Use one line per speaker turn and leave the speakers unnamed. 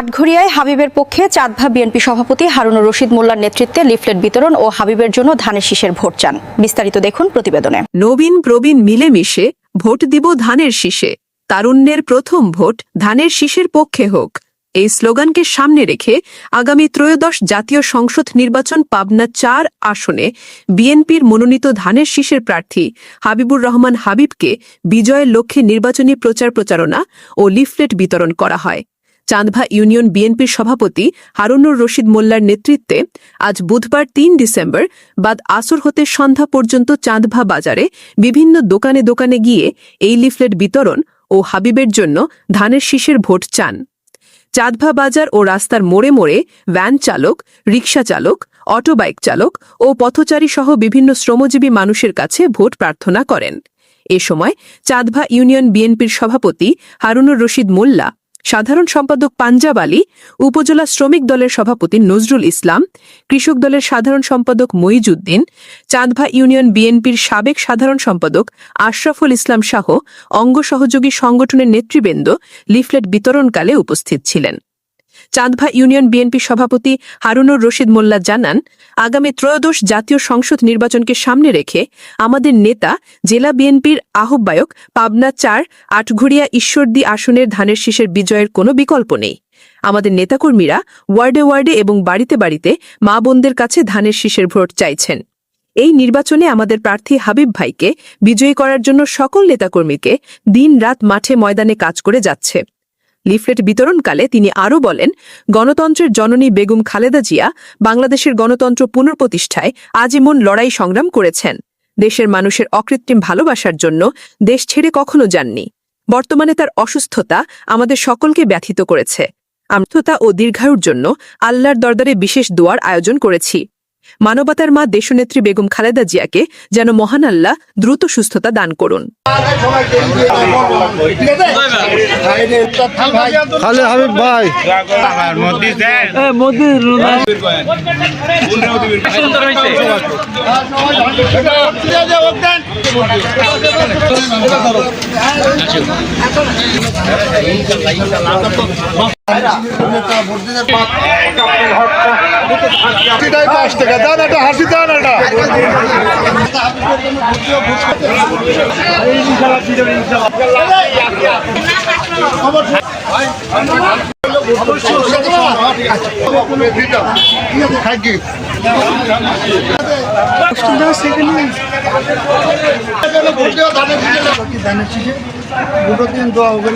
আটঘরিয়ায় হাবিবের পক্ষে চাঁদভা বিএনপি সভাপতি হারুনুর রশিদ মোল্লার নেতৃত্বে লিফলেট বিতরণ ও হাবিবের জন্য ধানের শীষের ভোট চান। বিস্তারিত দেখুন প্রতিবেদনে।
নবীন প্রবীণ মিলেমিশে ভোট দিব ধানের শীষে। তারুণ্যের প্রথম ভোট ধানের শীষের পক্ষে হোক। এই স্লোগানকে সামনে রেখে আগামী ত্রয়োদশ জাতীয় সংসদ নির্বাচন পাবনা চার আসনে বিএনপির মনোনীত ধানের শীষের প্রার্থী হাবিবুর রহমান হাবিবকে বিজয়ের লক্ষ্যে নির্বাচনী প্রচার প্রচারণা ও লিফলেট বিতরণ করা হয়। চাঁদভা ইউনিয়ন বিএনপির সভাপতি হারুনুর রশিদ মোল্লার নেতৃত্বে আজ বুধবার তিন ডিসেম্বর বাদ আসর হতে সন্ধ্যা পর্যন্ত চাঁদভা বাজারে বিভিন্ন দোকানে দোকানে গিয়ে এই লিফলেট বিতরণ ও হাবিবের জন্য ধানের শীষের ভোট চান। চাঁদভা বাজার ও রাস্তার মোড়ে মোড়ে ভ্যান চালক, রিকশা চালক অটো বাইক চালক ও পথচারী সহ বিভিন্ন শ্রমজীবী মানুষের কাছে ভোট প্রার্থনা করেন। এ সময় চাঁদভা ইউনিয়ন বিএনপির সভাপতি হারুনুর রশিদ মোল্লা সাধারণ সম্পাদক পাঞ্জাব আলী, উপজেলা শ্রমিক দলের সভাপতি নজরুল ইসলাম, কৃষক দলের সাধারণ সম্পাদক মইজুদ্দিন চাঁদভা ইউনিয়ন বিএনপির সাবেক সাধারণ সম্পাদক আশরাফুল ইসলাম শাহ, অঙ্গ সহযোগী সংগঠনের নেতৃবৃন্দ লিফলেট বিতরণকালে উপস্থিত ছিলেন। চাঁদভা ইউনিয়ন বিএনপি সভাপতি হারুনুর রশিদ মোল্লা জানান, আগামী ত্রয়োদশ জাতীয় সংসদ নির্বাচনকে সামনে রেখে আমাদের নেতা, জেলা বিএনপির আহ্বায়ক পাবনা চার, আটঘরিয়া ঈশ্বরদী আসনের ধানের শীষের বিজয়ের কোনো বিকল্প নেই। আমাদের নেতাকর্মীরা ওয়ার্ডে ওয়ার্ডে এবং বাড়িতে বাড়িতে মা বোনদের কাছে ধানের শীষের ভোট চাইছেন। এই নির্বাচনে আমাদের প্রার্থী হাবিব ভাইকে বিজয়ী করার জন্য সকল নেতাকর্মীকে দিন রাত মাঠে ময়দানে কাজ করে যাচ্ছে। লিফলেট বিতরণকালে তিনি আরও বলেন, গণতন্ত্রের জননী বেগম খালেদা জিয়া বাংলাদেশের গণতন্ত্র পুনঃপ্রতিষ্ঠায় আজীবন লড়াই সংগ্রাম করেছেন। দেশের মানুষের অকৃত্রিম ভালোবাসার জন্য দেশ ছেড়ে কখনো যাননি। বর্তমানে তার অসুস্থতা আমাদের সকলকে ব্যথিত করেছে। আমথতা ও দীর্ঘায়ুর জন্য আল্লাহর দরদারে বিশেষ দোয়ার আয়োজন করেছি। মানবতার মা দেশনেত্রী বেগম খালেদা জিয়াকে যেন মহান আল্লাহ দ্রুত সুস্থতা দান করুন।
ভাই। হাসিটাই পাঁচ টাকা। দান একটা হাসি দান একটা। থ্যাংক
শীষে ভোট দিন দোয়া হবে